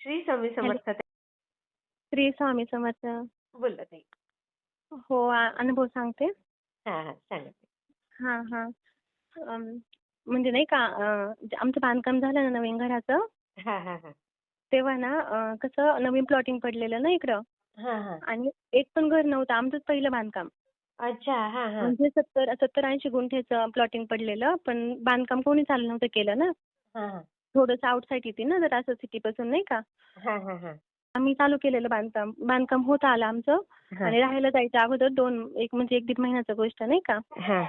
श्री स्वामी समर्थ श्री स्वामी समर्थ. बोला ताई. हो अनुभव सांगते. हा हा सांगा. हां हां. म्हणजे नाही का आमचं बांधकाम झालं ना नवीन घराचं. हा हा हा. तेव्हा ना कसं नवीन प्लॉटिंग पडलेलं ना इकडं. हा हा. आणि एक पण घर नव्हतं आमचंच पहिलं बांधकाम. अच्छा हा हा. म्हणजे सत्तर सत्तर ऐंशी गुंठ्याचं प्लॉटिंग पडलेलं पण बांधकाम कोणी चालू नव्हतं केलं ना. हा हा. थोडंसं आउटसाईड येते ना जर असं सिटीपासून नाही का? हा हा हा. आम्ही चालू केलेलं बांधकाम. बांधकाम होत आलं आमचं. आणि राहायला जायचं अगोदर दोन एक म्हणजे एक दीड महिन्याचं गोष्ट नाही का? हा.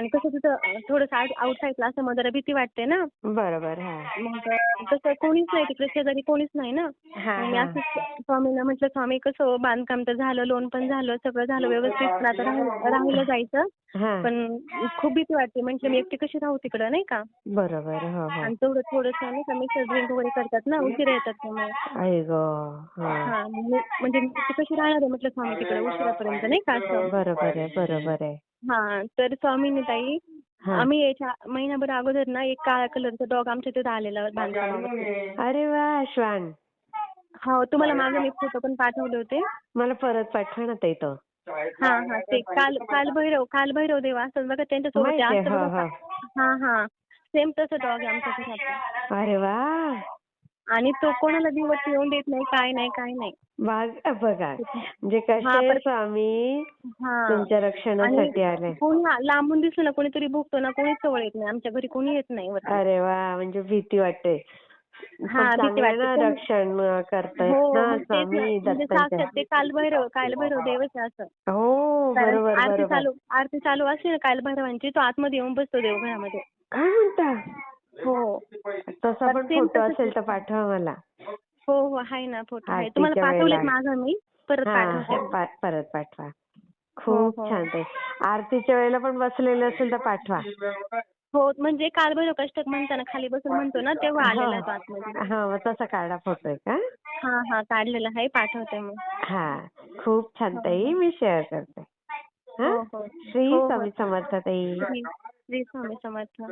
आणि कसं तिथं थोडंसं आउट आउटसाईडला असं मग जरा भीती वाटते ना. बरोबर हा. मग तसं कोणीच नाही तिकडे शेजारी कोणीच नाही ना. हा मग मी हा. असंच स्वामींना म्हटलं स्वामी कसं बांधकाम तर झालं लोन पण झालं सगळं झालं व्यवस्थित पण आता राहिलं राहिलं जायचं. हा. पण खूप भीती वाटते म्हटलं मी एकटी कशी राहू तिकडं नाही का? बरोबर हो हो. आणि तेवढं थोडंसं नाही का मिक्सर ड्रिंक वगैरे करतात ना उशिरा येतात मग आई ग हा. हा मग मी- म्हणजे मी एकटी कशी राहणार आहे म्हटलं स्वामी तिकडे उशिरापर्यंत नाही का असं. बरोबर आहे बरोबर आहे. हा तर स्वामींनी ताई हा. आम्ही याच्या महिनाभर अगोदर ना एक काळ्या कलरचा डॉग आमच्या तिथं आलेला बांधकामामध्ये अरे वा श्वान हो तुम्हाला मागे मी फोटो पण पाठवले होते. मला परत पाठवा ना ताई तो. हा हा ते काल कालभैरव कालभैरव देव असतात बघा त्यांच्यासोबत ते माहिती आहे, असतं हो, बघा. हो. हा हा. सेम तसं डॉग आहे आमच्या घरात अरे वा. आणि तो कोणाला दिवस येऊन देत नाही काय नाही काय नाही. बघा म्हणजे कसे स्वामी तुमच्या रक्षणासाठी आले. लांबून दिसलं ना कोणीतरी भुकतो ना कोणीच जवळ येत नाही आमच्या घरी कोणी येत नाही. अरे वा म्हणजे भीती वाटते. हा, रक्षण करतायत हो ना. स्वामी म्हणजे दत्तांच्या. ते कालभैरव कालभैरव देवच असं. हो बरोबर आरती चालू आरती चालू असली कालभैरवांची तो आतमध्ये येऊन बसतो देवघरामध्ये. काय म्हणता? तसा पण फोटो असेल तर पाठवा मला हो हो आहे ना फोटो आहे. तुम्हाला पाठवलेत. माझं मी. परत हा पाठवते. पा- परत पाठवा. हो, खूप हो. छान ते आरतीच्या वेळेला पण बसलेलं असेल तर पाठवा. हो म्हणजे कालभैरव कष्टक म्हणताना खाली बसून म्हणतो ना तेव्हा आलेला आहे तो आतमध्ये. हा मग तसा काढा फोटो आहे का हा हा काढलेला आहे पाठवते मग. हा खूप छान ताई. मी शेअर करते. हा? हो हो. श्री हो, हो. स्वामी समर्थ ताई. श्री स्वामी समर्थ.